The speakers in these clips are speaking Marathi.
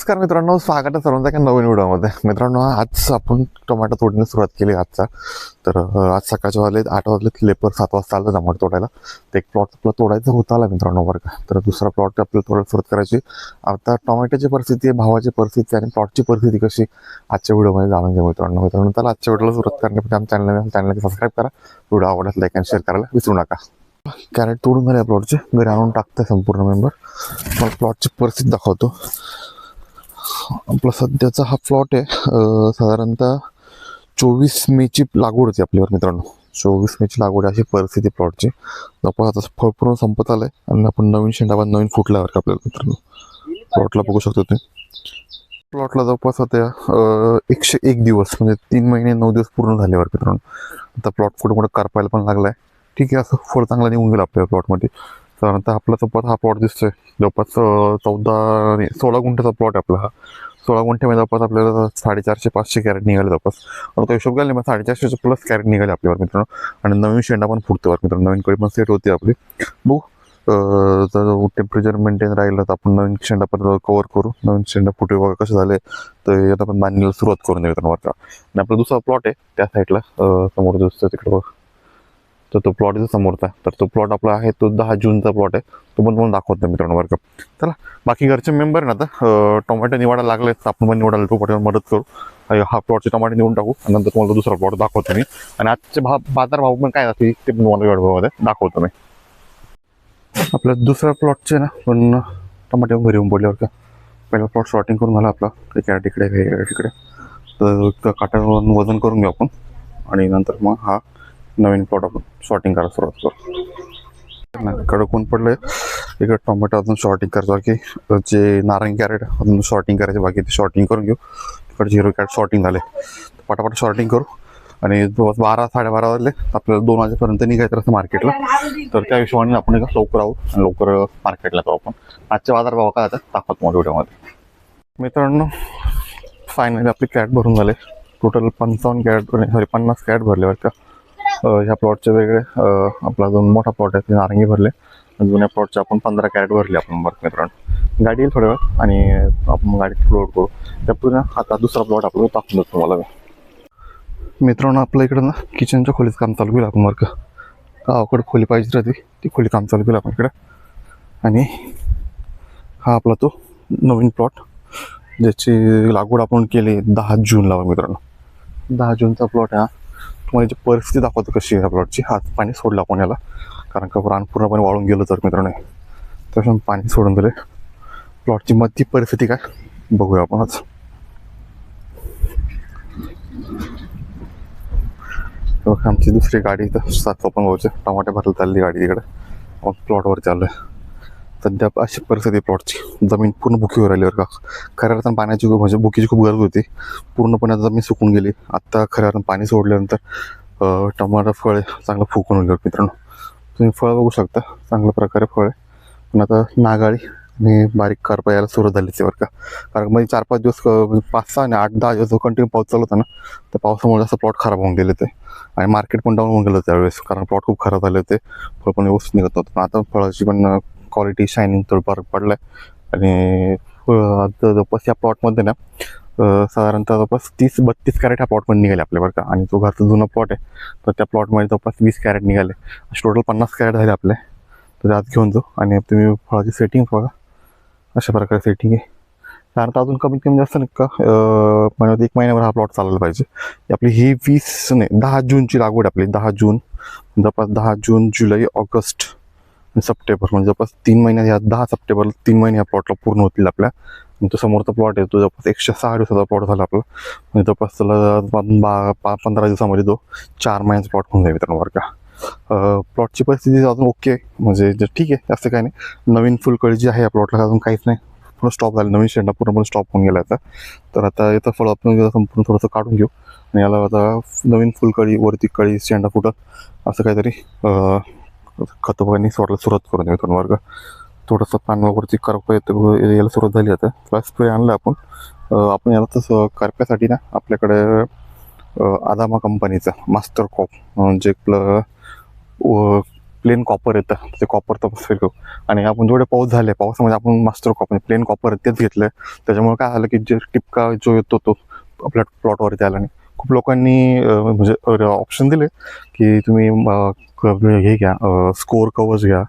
नमस्कार मित्रांनो स्वागत आहे सर्वांचा एका नवीन व्हिडिओमध्ये. मित्रांनो आज आपण टोमॅटो तोडण्यास सुरुवात केली आजचा. तर आज सकाळच्या वाजले आठ वाजले लेपर सात वाजता आलं टमाटो तोडायला. तर एक प्लॉट आपला तोडायचा होता आला मित्रांनो वर्ग का. तर दुसरा प्लॉट आपल्याला तोडायला सुरुवात करायची. आता टोमॅटोची परिस्थिती भावाची परिस्थिती आणि प्लॉटची परिस्थिती कशी आजच्या व्हिडिओमध्ये जाणून घेऊ मित्रांनो. मित्रांनो त्याला आजच्या व्हिडिओला सुरुवात करण्यासाठी आमच्या चॅनल चॅनलला सबस्क्राईब करा. व्हिडिओ आवडत लाईक आणि शेअर करायला विसरू नका. कॅरेट तोडून झाले प्लॉटचे घरी आणून टाकते संपूर्ण मेंबर मग प्लॉटची परिस्थिती दाखवतो. आपला सध्याचा हा प्लॉट आहे साधारणतः चोवीस मेची लागवड होती आपल्यावर मित्रांनो. चोवीस मेची लागवड अशी परिस्थिती प्लॉटची जवळपास आता फळ पूर्ण संपत आलं आहे आणि आपण नवीन शेंडाबाद नवीन फुटल्यावर का आपल्याला मित्रांनो. प्लॉटला बघू शकतो ते प्लॉटला जवळपास आता एकशे एक दिवस म्हणजे तीन महिने नऊ दिवस पूर्ण झाल्यावर मित्रांनो. आता प्लॉट कुठं कुठं करपायला पण लागलाय. ठीक आहे असं फळ चांगला निघून गेलं आपल्या प्लॉटमध्ये साधारणतः आपला जवळपास हा प्लॉट दिसतोय. जवळपास चौदा नाही, सोळा गुंठ्याचा प्लॉट आहे आपला हा. सोळा गुंठ्यामध्ये जवळपास आपल्याला साडेचारशे पाचशे कॅरेट निघाले जवळपास. आता तो हिशोब घालले मग साडेचारशे प्लस कॅरेट निघाले आपल्यावर मित्रांनो. आणि नवीन शेंडा पण फुटतो मित्रांनो. नवीन कळी पण सेट होती आपली. बघू. जर टेम्परेचर मेंटेन राहिलं तर आपण नवीन शेंडा पण कवर करू. नवीन शेंडा फुटे वगैरे कसं झाले. तर यात आपण बांधणीला सुरुवात करून देऊ मित्रांनो वरचा. आणि आपला दुसरा प्लॉट आहे त्या साईडला समोर दिसतो तिकडे बघ. तर तो प्लॉट जो समोरचा आहे, तर तो प्लॉट आपला आहे तो दहा जूनचा प्लॉट आहे. तो पण तुम्हाला नाही मित्रांनो वर्ग. का चला बाकी घरचे मेंबर ना आता टोमॅटो निवडायला लागले तर आपण पण निवडायला पाठवून मदत करू. हा प्लॉटचे टोमॅटो निवडून टाकू. आणि नंतर तुम्हाला दुसरा प्लॉट दाखवतो मी. आणि आजचे भाव बाजार भाव पण काय असतील ते पण तुम्हाला वेळभावामध्ये दाखवतो मी. आपल्या दुसऱ्या प्लॉटचे ना पण टमाटे घरी येऊन पडल्यावर का. पहिला प्लॉट शॉर्टिंग करून झाला आपला. एक तिकडे इकडे हे तर त्या काट्यावरून वजन करून घेऊ आपण. आणि नंतर मग हा नवीन प्लॉट आपण शॉर्टिंग करायला सुरुवात करू. नाही, कडक ऊन पडले इकडे टोमॅटो अजून शॉर्टिंग करतो. बाकी जे नारंग कॅरेट अजून शॉर्टिंग करायचे बाकी ते शॉर्टिंग करून घेऊ. इकडे झिरो कॅरेट शॉर्टिंग झाले. पटापट शॉर्टिंग करू. आणि जवळपास बारा साडेबारा वाजले. आपल्याला दोन वाजेपर्यंत निघायचं असतं मार्केटला तर त्या हिशोबाने आपण लवकर आहोत. आणि लवकर मार्केटला जाऊ आपण. आजच्या बाजारभाव काय आता दाखवत मोठ्यामध्ये व्हिडिओमध्ये. मित्रांनो फायनली आपले कॅट भरून झाले. टोटल पंचावन्न कॅरेट सॉरी पन्नास कॅट भरले बरं का. ह्या प्लॉटचे वेगळे आपला जो मोठा प्लॉट आहे ते नारंगी भरले. आणि जुन्या प्लॉटचे आपण पंधरा कॅरेट भरले आपण बरं मित्रांनो. गाडी येईल थोड्या वेळ आणि आपण गाडीत लोड करू. त्या पुढे आता दुसरा प्लॉट आपल्याला टाकून देतो तुम्हाला मित्रांनो आपल्या इकडं ना किचनच्या खोलीचं काम चालू केलं आपण बरं का गावाकडे खोली पाहिजे राहते ती खोली काम चालू केलं आपण इकडं. आणि हा आपला तो नवीन प्लॉट ज्याची लागवड आपण केली दहा जूनला मित्रांनो. दहा जूनचा प्लॉट हा. तुम्हाला याची परिस्थिती दाखवतो कशी आहे प्लॉटची हात पाणी सोडलं आपण याला. कारण का रान पूर्णपणे वाळून गेलं तर मित्रांनो. त्याच्यामुळे पाणी सोडून दिले प्लॉटची मधली परिस्थिती काय? बघूया आपण आज. आमची दुसरी गाडी इथं सात पण भाऊचे टमाटे भरला चालली गाडी तिकडे. मग प्लॉटवर चालू आहे सध्या अशी परिस्थिती प्लॉटची जमीन पूर्ण बुकीवर राहिली बरं का. खऱ्या अर्थानं पाण्याची खूप म्हणजे बुकीची खूप गरज होती. पूर्णपणे आता जमीन सुकून गेली. आत्ता खऱ्या अर्थानं पाणी सोडल्यानंतर टमाटर फळ चांगलं फुकून होईल मित्रांनो. तुम्ही फळ बघू शकता. चांगल्या प्रकारे फळ आहे. पण आता नागाळी आणि बारीक कारपा यायला सुरुवात झाली बरं का. कारण मध्ये चार पाच दिवस पाच सहा आणि आठ दहा दिवस कंटिन्यू पाऊस चालू होता ना त्या पावसामुळे जास्त प्लॉट खराब होऊन गेले ते आणि मार्केट पण डाऊन होऊन गेलं त्यावेळेस. कारण प्लॉट खूप खराब झाले होते. फळ पण व्यवस्थित निघत नव्हतं. पण आता फळाची पण क्वालिटी शायनिंग थोडं फरक आहे आणि जवळपास या प्लॉटमध्ये ना साधारणतः जवळपास तीस बत्तीस कॅरेट हा प्लॉटमध्ये निघाले आपल्या बरं का. आणि तो घरचा जुना प्लॉट आहे तर त्या प्लॉटमध्ये जवळपास वीस कॅरेट निघाले. असे टोटल पन्नास कॅरेट झाले आपले. तर ते आज घेऊन जाऊ. आणि तुम्ही फळाची सेटिंग बघा. अशा प्रकारे सेटिंग आहे. कारण अजून कमीत कमी जास्त नाही का महिन्यात एक महिन्याभर हा प्लॉट चालला पाहिजे. आपली ही वीस नाही दहा जूनची लागवड आपली. दहा जून जवळपास दहा जून जुलै ऑगस्ट. सप्टेंबर म्हणजे जवळपास तीन महिन्यात ह्या दहा सप्टेंबर तीन महिने ह्या प्लॉटला पूर्ण होतील आपल्या. आणि तो समोरचा प्लॉट आहे तो जवळपास एकशे सहा दिवसाचा प्लॉट झाला आपला. म्हणजे जवळपास त्याला बा पा पंधरा दिवसामध्ये तो चार महिन्याचा प्लॉट होऊन जाईल मित्रांनो बरं का. प्लॉटची परिस्थिती अजून ओके आहे. म्हणजे ठीक आहे जास्त काही नाही. नवीन फुलकळी जी आहे या प्लॉटला अजून काहीच नाही. पूर्ण स्टॉप झालं. नवीन शेंडा पूर्णपणे स्टॉप होऊन गेला आता. तर आता याचा फळ आपण म्हणजे संपूर्ण थोडंसं काढून घेऊ. आणि याला आता नवीन फुलकळी वरती कळी शेंडा फुटत असं काहीतरी खतं पाणी सोडायला सुरुवात करून देऊ वर्ग. थोडंसं पानावरती करपा येतं यायला सुरुवात झाली आता. प्लस स्प्रे आणलं आपण. आपण याला तसं करप्यासाठी ना आपल्याकडे आदामा कंपनीचा मास्टर कॉप जे आपलं प्लेन कॉपर येतं. ते कॉपर तपास घेऊ आणि आपण जेवढे पाऊस झाले पावसामध्ये आपण मास्टर कॉपर प्लेन कॉपर तेच घेतलं. त्याच्यामुळे काय झालं की जे टिपका जो येतो तो आपल्या प्लॉटवरती आला नाही. खूप लोकांनी म्हणजे ऑप्शन दिले की तुम्ही हे घ्या स्कोअर कवर्स घ्या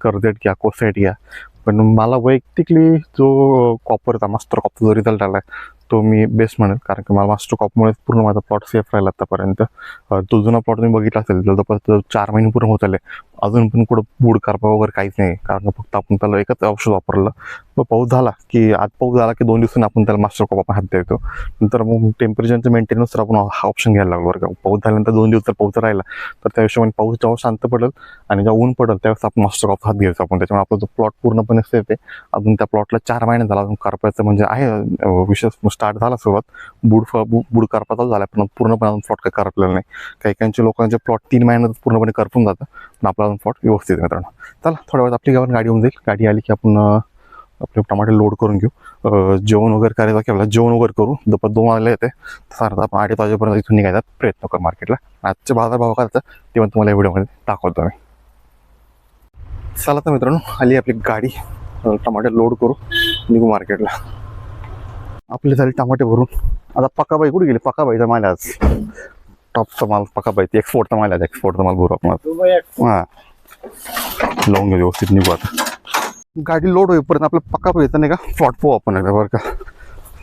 कर्जेट घ्या कोसेट घ्या. पण मला वैयक्तिकली जो कॉपरचा मास्टर कॉपचा जो रिझल्ट आला तो मी बेस्ट म्हणेल. कारण की मला मास्टर कॉपमुळे पूर्ण माझा प्लॉट सेफ राहिला आतापर्यंत. तो जुना प्लॉट तुम्ही बघितला असेल जवळपास चार महिने पूर्ण होत आले. अजून पण कुठं बूड करपा वगैरे काहीच नाही. कारण फक्त आपण त्याला एकच औषध वापरलं. मग पाऊस झाला की आज पाऊस झाला की दोन दिवसांनी आपण त्याला मास्टर कॉप आपण हात देतो. नंतर मग टेम्परेचरचं मेंटेनन्स तर आपण हा ऑप्शन घ्यायला लागलो बरं का. पाऊस झाल्यानंतर दोन दिवस जर पाऊस राहिला. तर त्या हिशोबाने पाऊस जेव्हा शांत पडेल आणि जेव्हा ऊन पडेल त्यावेळेस आपण मास्टर कॉप हात घ्यायचो आपण. त्याच्यामुळे आपला जो प्लॉट पूर्णपणे सेफ आहे अजून त्या प्लॉटला चार महिने झाला अजून करपायचं म्हणजे आहे विशेष स्टार्ट झाला सुरुवात. बुड फ- बुड करपाचा झाला पण पूर्णपणे अजून प्लॉट काय करपलेला नाही. काही काहींचे लोकांचे प्लॉट तीन महिन्यात पूर्णपणे करपून जातं पण आपला अजून प्लॉट व्यवस्थित मित्रांनो. चला थोड्या वेळात आपली गावात गाडी होऊन जाईल. गाडी आली की आपण आपले टमाटे लोड करून घेऊ. जेवण वगैरे करायचं की आपल्याला जेवण वगैरे करू. दुपार दोन वाजले येते सारखं आपण आठ वाजेपर्यंत इथून निघायचा. प्रयत्न करू मार्केटला आजचे बाजारभाव करायचा ते पण तुम्हाला व्हिडिओमध्ये दाखवतो मी चला तर मित्रांनो आली आपली गाडी. टमाटे लोड करू निघू मार्केटला आपले झाले टमाटे भरून. आता पकाबाई कुठे गेली? पकाबाईचा माल आज. टॉपचा माल पकाबाई एक्सपोर्टचा माल आहे एक्सपोर्टचा माल भरू आपण आज. हा. लावून घेऊ व्यवस्थित निघू आता. गाडी लोड होईपर्यंत आपलं पक्का पाहिजे नाही का? प्लॉट पाहू आपण एकदा बरं का?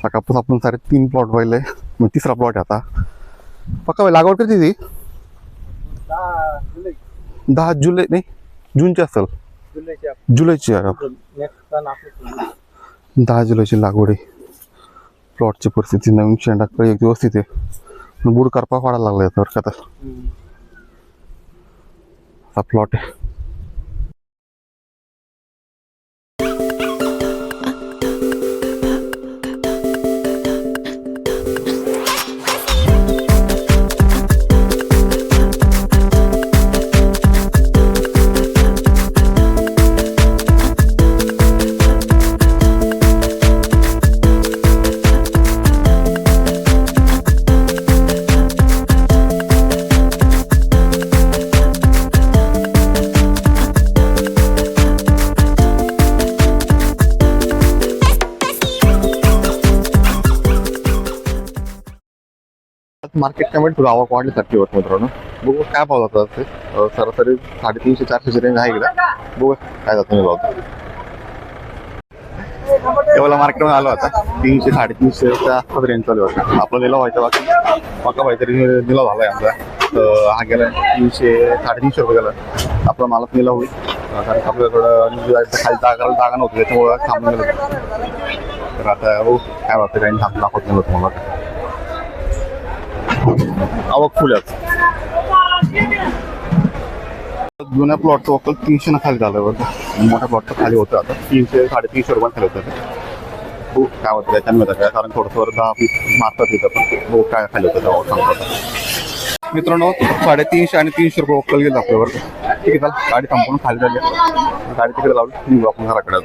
सकाळपासून आपण सारे तीन प्लॉट पाहिले मग तिसरा प्लॉट आहे आता. पक्का बाई लागवड कधी ती? दहा जुलै नाही जूनची असेल. जुलैची दहा जुलैची लागवड आहे. प्लॉटची परिस्थिती नवीन शेंडा एक व्यवस्थित आहे पण बुड करपा वाढायला लागलाय तर. का आता हा प्लॉट आहे. मार्केट कमेंट तुला आवक वाढली साठी वर मित्रांनो. बघू काय भाव जातात ते. सरासरी साडेतीनशे चारशे रेंज आहे इकडे. बघू काय जातं मी भाव. एवढा मार्केटमध्ये आलो आता. तीनशे साडेतीनशेच्या आसपास रेंज चालू होता आपला निलाव व्हायचा बाकी. पक्का भाईतरी निलाव झालाय आमचा हा गेला तीनशे साडेतीनशे रुपये गेला. आपला मालक निलाव होईल. कारण आपल्याकडं जायचं खाली जागा जागा नव्हती. त्याच्यामुळं थांबून गेलं. तर आता हो काय वाटतं? काही थांब दाखवत नाही तुम्हाला. आवक फुल्याच जुन्या प्लॉटचं वक्कल तीनशे ना खाली झालं होतं मोठ्या प्लॉटचं खाली होतं आता. तीनशे साडेतीनशे रुपये खाली होतं खूप हो काय होतं त्याच्यामध्ये काय? कारण थोडंसं दहा पीस मारतात तिथं पण. हो काय खाली होतं तेव्हा सांगतात मित्रांनो साडेतीनशे आणि तीनशे रुपये वक्कल गेलं आपल्यावर ठीक आहे चला. गाडी संपूर्ण खाली झाली गाडी तिकडे लावली. निघू आपण घराकडे